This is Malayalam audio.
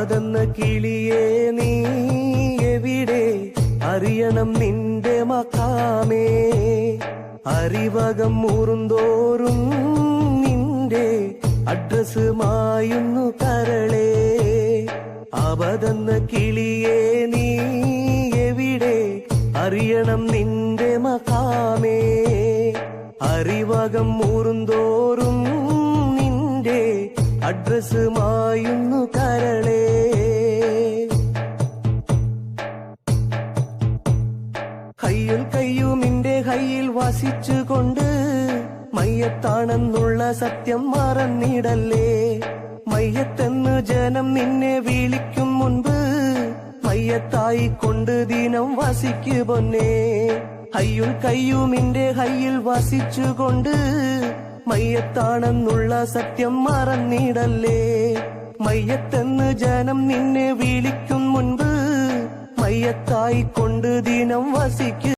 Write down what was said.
അബതെന്ന കിളിയെ നീ എവിടെ? അറിയണം നിന്റെ മക്കാമേ അറിവകം മൂറുന്തോറും നിന്റെ അഡ്രസ് മായുന്നു കരളേ. അവതെന്ന കിളിയെ നീ എവിടെ? അറിയണം നിന്റെ മക്കാമേ അറിവകം മൂറുന്തോറും നിന്റെ അഡ്രസ് മായുന്നു കയ്യും കയ്യും നിന്റെ കയ്യിൽ വസിച്ചുകൊണ്ട് മയ്യത്താണെന്നുള്ള സത്യം മറന്നിടല്ലേ? മയ്യത്തെന്ന് ജനം നിന്നെ വിളിക്കും മുൻപ് മയ്യത്തായി കൊണ്ട് ദിനം വസിക്കു പൊന്നേ. നിന്റെ കയ്യിൽ വസിച്ചുകൊണ്ട് മയ്യത്താണെന്നുള്ള സത്യം മറന്നിടല്ലേ? മയ്യത്തെന്ന് ജനം നിന്നെ വിളിക്കും മുൻപ് മയ്യത്തായി കൊണ്ട് ദിനം വസിക്കു